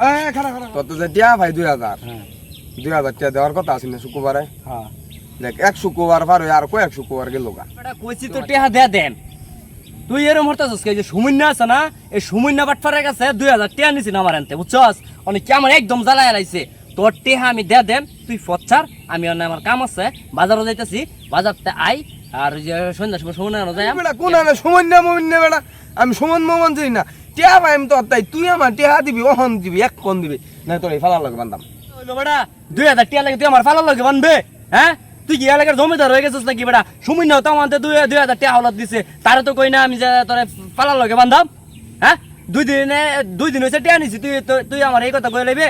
এই খারা খারা তোর তো যে টিয়া ভাই দুই হাজার দুই হাজার টিয়া দেওয়ার কথা আছে না শুক্রবারে দেখ এক শুক্রবার পার আর কয়েক শুক্রবার গেল কইছি তো টেহা দে দেন তুই এরম হরতাছস যে সুমন্য আছে না এই সুমন্য বাটফারের কাছে দুই হাজার টেহা নিছি না আমার আনতে বুঝছস? অনেক কি আমার একদম জ্বালায় তোর টেহা আমি দে দেন তুই ফচ্ছার আমি অন্য আমার কাম আছে বাজারও যাইতেছি বাজারতে আই আর সন্ধ্যার সময় সময় যাই কোন না মমিন না আমি সমান মমান চিনি না। টিয়া পাইম তোর তাই তুই আমার টিয়া দিবি, অহন দিবি, এক কোন দিবি। না তোর এই ফালার লগে বান্ধাম। দুই হাজার টিয়া লাগে তুই আমার ফালার লগে বানবে হ্যাঁ? তুই কি এলাকার জমিদার হয়ে গেছিস নাকি বেটা সুমিন তো আমাদের দুই দুই হাজার টিয়া হলাত দিছে। তারে তো কই না আমি যে তোর ফালার লগে বান্ধাম হ্যাঁ? দুই দিনে দুই দিন হয়েছে টিয়া নিছি, তুই তুই আমার এই কথা কই হ্যাঁ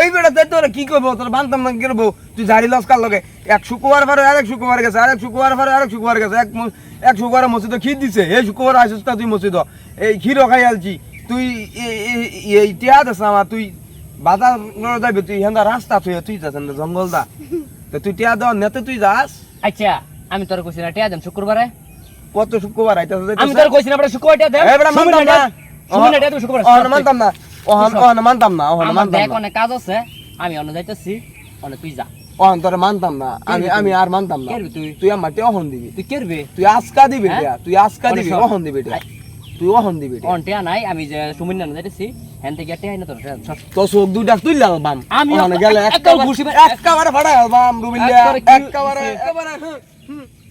এই বেটা তাই তোরা কি করব? তোর বান্ধাম না করব? তুই ঝাড়ি লস্কার লগে? এক শুক্রবার পরে আরেক শুক্রবার গেছে আরেক শুক্রবার পরে আরেক শুক্রবার গেছে। এক এক শুক্রবার মসজিদে ক্ষীর দিছে। এই শুক্রবার আসিস তুই মসজিদ? এই ক্ষীরও খাই আলছি। তুই এ- এ- এই টিয়া দেস আমার তুই বাজার যাবি তুই হেন্দা রাস্তা তুই তুই যাস জঙ্গল দা তো তুই টিয়া দেওয়ার নেতে তুই যাস। আচ্ছা আমি তোর কইছি না টিয়া দেন শুক্রবারে। কত শুক্রবার আইতাছে আমি তোর কইছি না শুক্রবার টিয়া দেন। এই বেটা মানতাম না। শুক্রবার। মানতাম না। অহন অহন মানতাম না অহন মানতাম দেখ অনেক কাজ আছে আমি অন্য যাইতেছি অনেক তুই যা অহন তোরে মানতাম না আমি আমি আর মানতাম না। তুই? তুই আমার অহন দিবি। তুই কেরবে? তুই আজকা দিবি হ্যাঁ? তুই আজকা দিবি। অহন দিবি আই- তুই অহন দিবি টিয়া। নাই আমি যে সুমিন না যাইতেছি হ্যান থেকে টিয়া না তোর তো চোখ দুইটা তুইলা বাম আমি গেলে একটা- ঘুষি মার- ফাড়া বাম রুবিল্লা একবারে কি একেবারে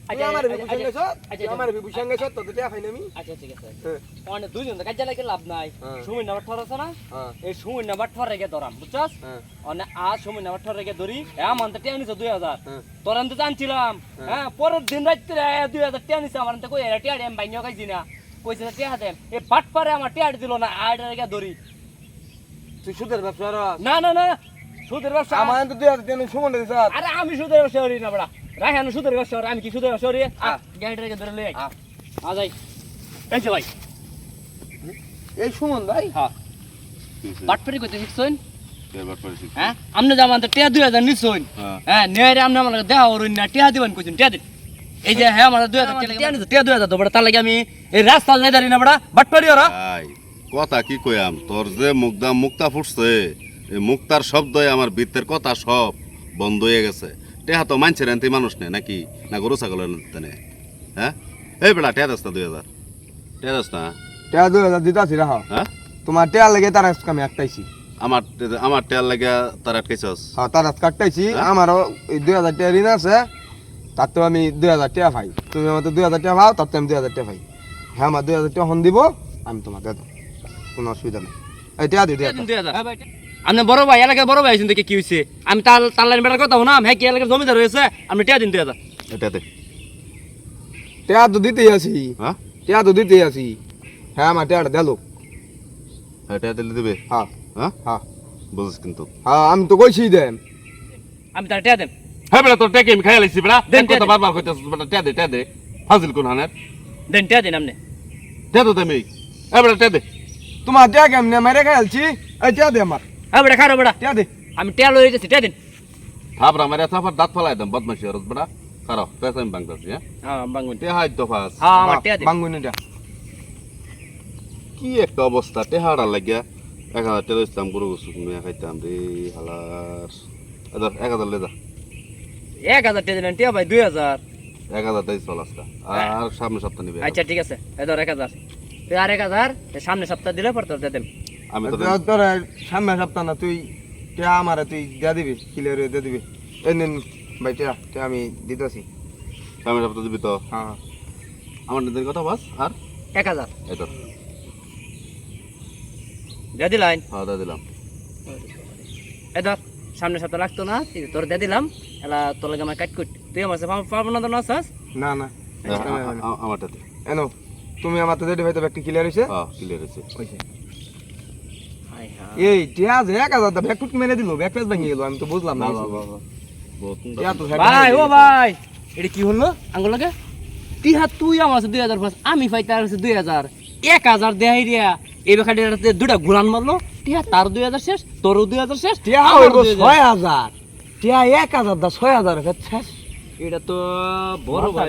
আমার আচ্ছা, বিভূষণ আচ্ছা, আচ্ছা, তুই। আমার বিভূষণ গেছত তো টিয়া খাই নামি ঠিক আছে হ্যাঁ, দুইজন তো কাজে লাগে লাভ নাই। হ্যাঁ। সুমিন নাম্বার ঠর আছে না? হ্যাঁ, এই সুমিন নাম্বার ঠর রেখে ধরাম বুঝছস? অনে আজ সুমিন নাম্বার ঠর রেখে ধরি হ্যাঁ মান তো টিয়া নিছে দুই হাজার। হ্যাঁ। তোর আমি তো জানছিলাম। হ্যাঁ। পরের দিন রাত্রে দুই হাজার টিয়া নিছে আমার তো কই এরা টিয়া আমি বাইনিও খাইছি না। কইছে না টিয়া দেন এই বাট পারে আমার দিল না ধরি। তুই সুদের ব্যবসা না না না সুদের ব্যবসা আমার তো দুই হাজার আরে আমি সুদের ব্যবসা করি না বড়া। রাখেন সুদের আমি কি সুদের রেখে ধরে লই আ। আ যাই। এই যে ভাই। এই সুমন ভাই? হ্যাঁ। বাটপারি কইতে শিখছইন হ্যাঁ? টিয়া দুই হাজার হ্যাঁ। আমার দেখা করুন না টিয়া দিবেন কইছেন টিয়া দিন। এই যে হ্যাঁ আমার দুই হাজার টিয়া দুই হাজার তো বড় তার লাগে আমি এই রাস্তা নাই দাঁড়ি না বড়া। বাটপারি ওরা। আই কথা কি কইয়াম? তোর যে মুগদা মুক্তা ফুটছে এই মুক্তার শব্দই আমার বৃত্তের কথা সব বন্ধ হয়ে গেছে। টেহা তো মানছে রেন্তি মানুষ নে নাকি? না গরু ছাগলের নে হ্যাঁ? এই বেড়া টেহা দাস না দুই হাজার। টেহা দাস না টিয়া দুই হাজার দিতাছি রাহ হ্যাঁ। তোমার টিয়া লেগে তার আজকে আমি একটাইছি আমার আমার টেয়ার লাগে তার আটকাইছস? হ্যাঁ তার আজকে একটাইছি হ্যাঁ? আমারও দুই হাজার টিয়া ঋণ আছে তার তো আমি দুই হাজার টাকা পাই তুমি আমার দুই হাজার টাকা পাও তার তো আমি দুই হাজার টাকা পাই হ্যাঁ আমার দুই হাজার টাকা হন দিব আমি তোমার দেবো। কোনো অসুবিধা নেই। এই টাকা দিই দুই হাজার। আপনি বড় ভাই এলাকার বড় ভাই আছেন দেখে কি হইছে? আমি তাল তাল লাইন বেটার কথা না হ্যাঁ কি এলাকার জমিদার হয়েছে? আপনি টিয়া দিন দুই হাজার এটা দে। টাকা তো দিতেই আছি। হ্যাঁ? টাকা তো দিতেই আছি। হ্যাঁ আমার টাকাটা দিলো। এটা দিলে দিবে? হ্যাঁ। হ্যাঁ? হ্যাঁ। বুঝিস কিন্তু। হ্যাঁ আমি তো কইছি দেন। আমি তার টিয়া দেন। হ্যাঁ বেড়া তোর টেকে আমি খাইয়া লাইছি বেড়া দেন, কথা। বারবার কইতেছিস বেড়া টেয়া দে টেয়া দে। ফাজিল কোন হানের? দেন টিয়া দিন আপনি। টেয়া তো তুমি এই বেড়া টেয়া দে। তোমার টাকা কেমনে মেরে খাইছি এই টাকা দে আমার। হ্যাঁ বেটা খারো বেটা টাকা দে। আমি টিয়া লই যেতেছি টিয়া দিন। থাপড়া মারিয়া থাপার দাঁত ফেলাই দাম বদমাশি আর বেড়া কারও পেছা আমি বাংলাদেশি হ্যাঁ? হ্যাঁ বাঙ্গুন হ্যাঁ আমার টিয়া দিন। বাঙ্গুনি টা কি একটা অবস্থা টেহাড়া লাগিয়া এক হাজার টেলো ইসলাম গরু গোসু মেয়া খাইতাম রে হালার এদার এক হাজার এক টিয়া ভাই দুই হাজার। এক হাজার দাইস চল আজকা আর সামনে সপ্তাহ নিবে। আচ্ছা ঠিক আছে। এই ধর এক হাজার। আর এক হাজার সামনে সপ্তাহ দিলে পর তোর দিয়ে দেন আমি তোর- তোর সামনে সপ্তাহ না তুই আমারে তুই দিয়ে দিবি কিলে দিয়ে দিবি। এই নিন ভাই আমি দিতেছি। সামনে সপ্তাহ দিবি তো? হ্যাঁ। আমার নিজের কথা বাস আর? এক হাজার। এই তো। দিয়ে দিলাম হ্যাঁ দা দিলাম। এই ধর সামনে সপ্তাহ লাগতো না তোর দিয়ে দিলাম এলা তোর লাগে আমার কাট কুট তুই আমার সাথে পাবো না তো না না। না আমারটাতে। এনো তুমি আমার তো যেটা হয়তো একটা ক্লিয়ার হয়েছে হ্যাঁ ক্লিয়ার হয়েছে এই টিয়া যে এক হাজার ব্যাগ টুক মেরে দিল পেজ ভেঙে গেল আমি তো বুঝলাম না ভাই ও ভাই এটা কি হলো? আঙ্গুল লাগে? টিহা তুই আমার আছে দুই হাজার পাঁচ আমি পাই তার আছে দুই হাজার। এক হাজার দেহাই রিয়া এই বেকাটি দুটা ঘুরান মারলো। টিহা তার দুই হাজার শেষ তোরও দুই হাজার শেষ 2000 ছয় হাজার। টিয়া এক হাজার দা ছয় হাজার শেষ। এটা তো বড় ভাই